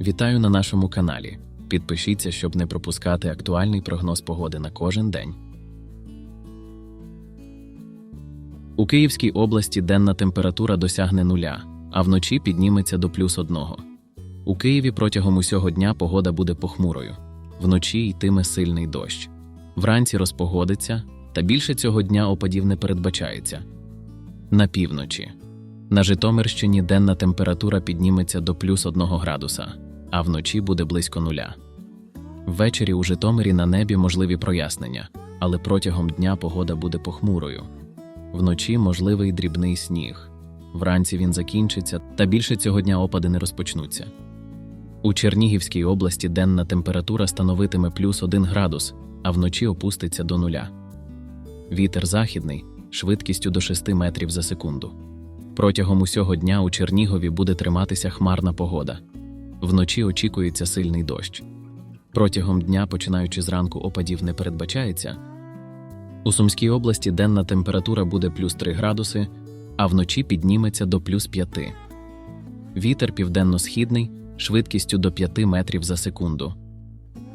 Вітаю на нашому каналі. Підпишіться, щоб не пропускати актуальний прогноз погоди на кожен день. У Київській області денна температура досягне нуля, а вночі підніметься до плюс одного. У Києві протягом усього дня погода буде похмурою. Вночі йтиме сильний дощ. Вранці розпогодиться, та більше цього дня опадів не передбачається. На півночі. На Житомирщині денна температура підніметься до плюс 1 градуса, а вночі буде близько нуля. Ввечері у Житомирі на небі можливі прояснення, але протягом дня погода буде похмурою. Вночі можливий дрібний сніг. Вранці він закінчиться, та більше цього дня опади не розпочнуться. У Чернігівській області денна температура становитиме плюс 1 градус, а вночі опуститься до нуля. Вітер західний швидкістю до 6 метрів за секунду. Протягом усього дня у Чернігові буде триматися хмарна погода. Вночі очікується сильний дощ. Протягом дня, починаючи зранку, опадів не передбачається. У Сумській області денна температура буде плюс 3 градуси, а вночі підніметься до плюс 5. Вітер південно-східний швидкістю до 5 метрів за секунду.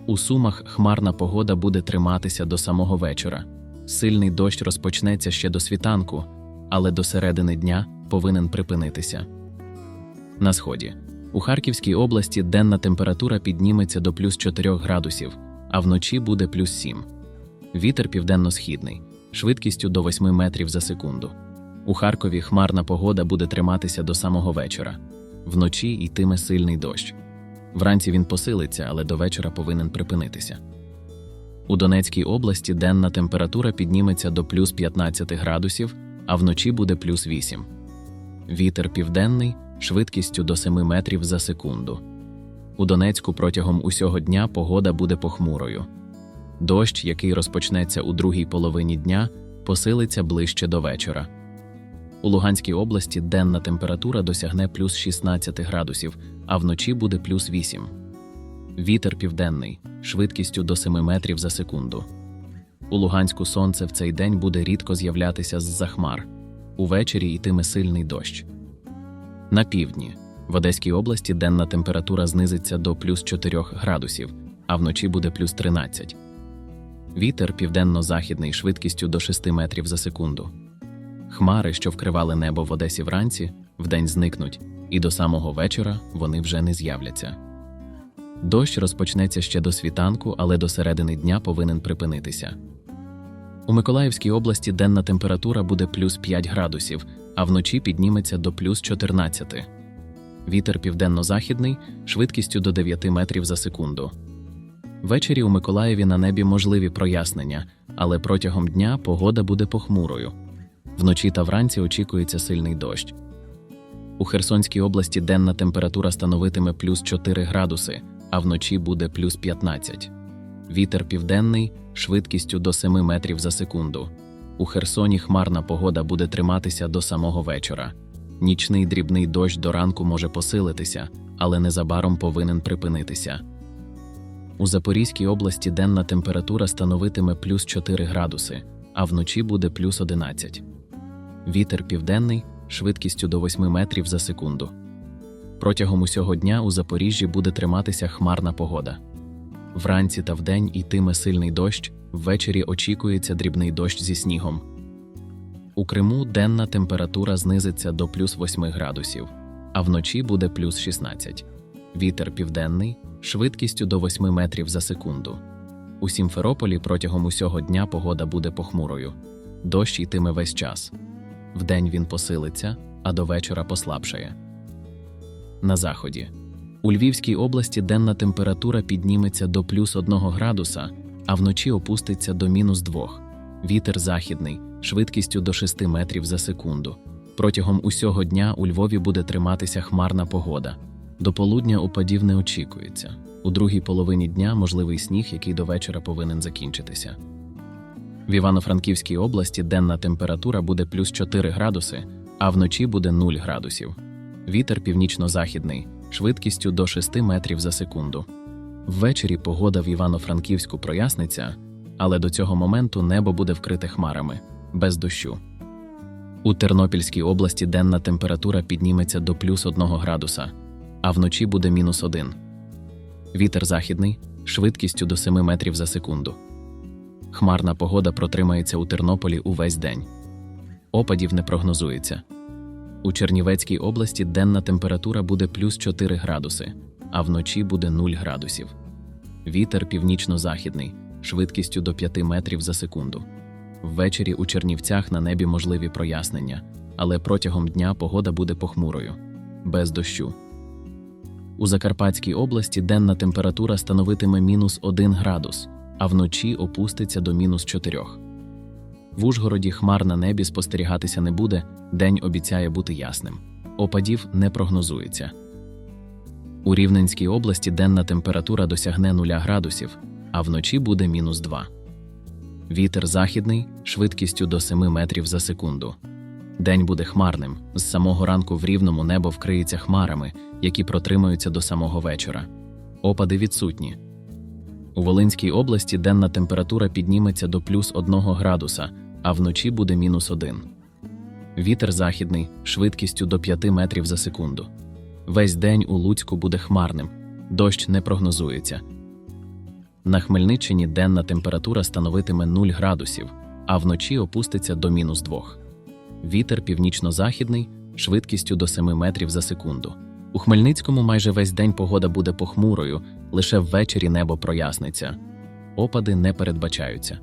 У Сумах хмарна погода буде триматися до самого вечора. Сильний дощ розпочнеться ще до світанку, але до середини дня повинен припинитися. На сході. У Харківській області денна температура підніметься до плюс 4 градусів, а вночі буде плюс 7. Вітер південно-східний, швидкістю до 8 метрів за секунду. У Харкові хмарна погода буде триматися до самого вечора. Вночі йтиме сильний дощ. Вранці він посилиться, але до вечора повинен припинитися. У Донецькій області денна температура підніметься до плюс 15 градусів, а вночі буде плюс 8. Вітер південний швидкістю до 7 метрів за секунду. У Донецьку протягом усього дня погода буде похмурою. Дощ, який розпочнеться у другій половині дня, посилиться ближче до вечора. У Луганській області денна температура досягне плюс 16 градусів, а вночі буде плюс 8. Вітер південний швидкістю до 7 метрів за секунду. У Луганську сонце в цей день буде рідко з'являтися з-за хмар. Увечері йтиме сильний дощ. На півдні в Одеській області денна температура знизиться до плюс 4 градусів, а вночі буде плюс 13. Вітер південно-західний швидкістю до 6 метрів за секунду. Хмари, що вкривали небо в Одесі вранці, вдень зникнуть, і до самого вечора вони вже не з'являться. Дощ розпочнеться ще до світанку, але до середини дня повинен припинитися. У Миколаївській області денна температура буде плюс 5 градусів, а вночі підніметься до плюс 14. Вітер південно-західний швидкістю до 9 метрів за секунду. Ввечері у Миколаєві на небі можливі прояснення, але протягом дня погода буде похмурою. Вночі та вранці очікується сильний дощ. У Херсонській області денна температура становитиме плюс 4 градуси, а вночі буде плюс 15. Вітер південний швидкістю до 7 метрів за секунду. У Херсоні хмарна погода буде триматися до самого вечора. Нічний дрібний дощ до ранку може посилитися, але незабаром повинен припинитися. У Запорізькій області денна температура становитиме плюс 4 градуси, а вночі буде плюс 11. Вітер південний швидкістю до 8 метрів за секунду. Протягом усього дня у Запоріжжі буде триматися хмарна погода. Вранці та вдень йтиме сильний дощ, ввечері очікується дрібний дощ зі снігом. У Криму денна температура знизиться до плюс 8 градусів, а вночі буде плюс 16. Вітер південний швидкістю до 8 метрів за секунду. У Сімферополі протягом усього дня погода буде похмурою. Дощ йтиме весь час. Вдень він посилиться, а до вечора послабшає. На заході. У Львівській області денна температура підніметься до плюс 1 градуса, а вночі опуститься до мінус 2. Вітер західний швидкістю до 6 метрів за секунду. Протягом усього дня у Львові буде триматися хмарна погода. До полудня опадів не очікується. У другій половині дня можливий сніг, який до вечора повинен закінчитися. В Івано-Франківській області денна температура буде плюс 4 градуси, а вночі буде 0 градусів. Вітер північно-західний швидкістю до 6 метрів за секунду. Ввечері погода в Івано-Франківську проясниться, але до цього моменту небо буде вкрите хмарами без дощу. У Тернопільській області денна температура підніметься до плюс 1 градуса, а вночі буде мінус 1. Вітер західний швидкістю до 7 метрів за секунду. Хмарна погода протримається у Тернополі увесь день. Опадів не прогнозується. У Чернівецькій області денна температура буде плюс 4 градуси, а вночі буде 0 градусів. Вітер північно-західний швидкістю до 5 метрів за секунду. Ввечері у Чернівцях на небі можливі прояснення, але протягом дня погода буде похмурою, без дощу. У Закарпатській області денна температура становитиме мінус 1 градус, а вночі опуститься до мінус 4. В Ужгороді хмар на небі спостерігатися не буде, день обіцяє бути ясним. Опадів не прогнозується. У Рівненській області денна температура досягне 0 градусів, а вночі буде мінус 2. Вітер західний швидкістю до 7 метрів за секунду. День буде хмарним. З самого ранку в рівному небо вкриється хмарами, які протримаються до самого вечора. Опади відсутні. У Волинській області денна температура підніметься до плюс 1 градуса, а вночі буде мінус 1. Вітер західний швидкістю до 5 метрів за секунду. Весь день у Луцьку буде хмарним, дощ не прогнозується. На Хмельниччині денна температура становитиме 0 градусів, а вночі опуститься до мінус 2. Вітер північно-західний швидкістю до 7 метрів за секунду. У Хмельницькому майже весь день погода буде похмурою, лише ввечері небо проясниться. Опади не передбачаються.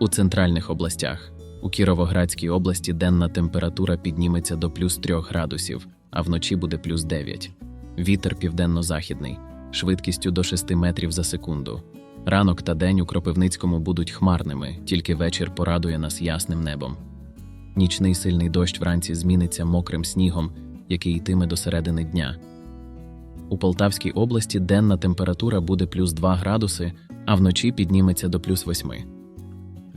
У центральних областях у Кіровоградській області денна температура підніметься до плюс 3 градусів, а вночі буде плюс 9. Вітер південно-західний швидкістю до 6 метрів за секунду. Ранок та день у Кропивницькому будуть хмарними, тільки вечір порадує нас ясним небом. Нічний сильний дощ вранці зміниться мокрим снігом, який йтиме до середини дня. У Полтавській області денна температура буде плюс 2 градуси, а вночі підніметься до плюс 8.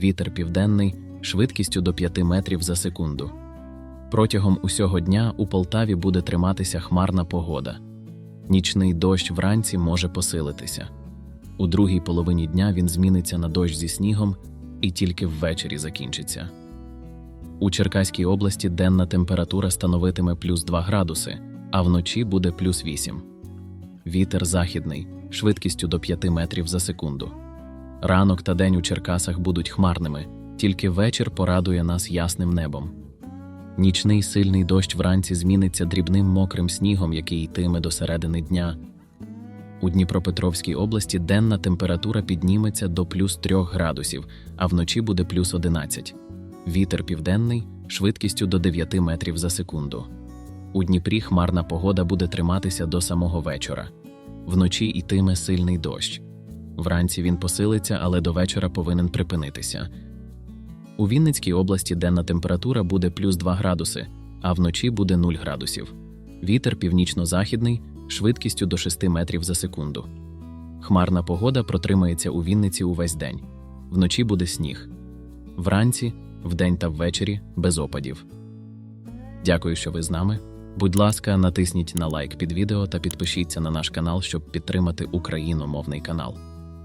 Вітер південний швидкістю до 5 метрів за секунду. Протягом усього дня у Полтаві буде триматися хмарна погода. Нічний дощ вранці може посилитися. У другій половині дня він зміниться на дощ зі снігом і тільки ввечері закінчиться. У Черкаській області денна температура становитиме плюс 2 градуси, а вночі буде плюс 8. Вітер західний швидкістю до 5 метрів за секунду. Ранок та день у Черкасах будуть хмарними, тільки вечір порадує нас ясним небом. Нічний сильний дощ вранці зміниться дрібним мокрим снігом, який йтиме до середини дня. У Дніпропетровській області денна температура підніметься до плюс 3 градусів, а вночі буде плюс 11. Вітер південний швидкістю до 9 метрів за секунду. У Дніпрі хмарна погода буде триматися до самого вечора. Вночі йтиме сильний дощ. Вранці він посилиться, але до вечора повинен припинитися. У Вінницькій області денна температура буде плюс 2 градуси, а вночі буде 0 градусів. Вітер північно-західний швидкістю до 6 метрів за секунду. Хмарна погода протримається у Вінниці увесь день. Вночі буде сніг. Вранці, вдень та ввечері без опадів. Дякую, що ви з нами. Будь ласка, натисніть на лайк під відео та підпишіться на наш канал, щоб підтримати україномовний канал.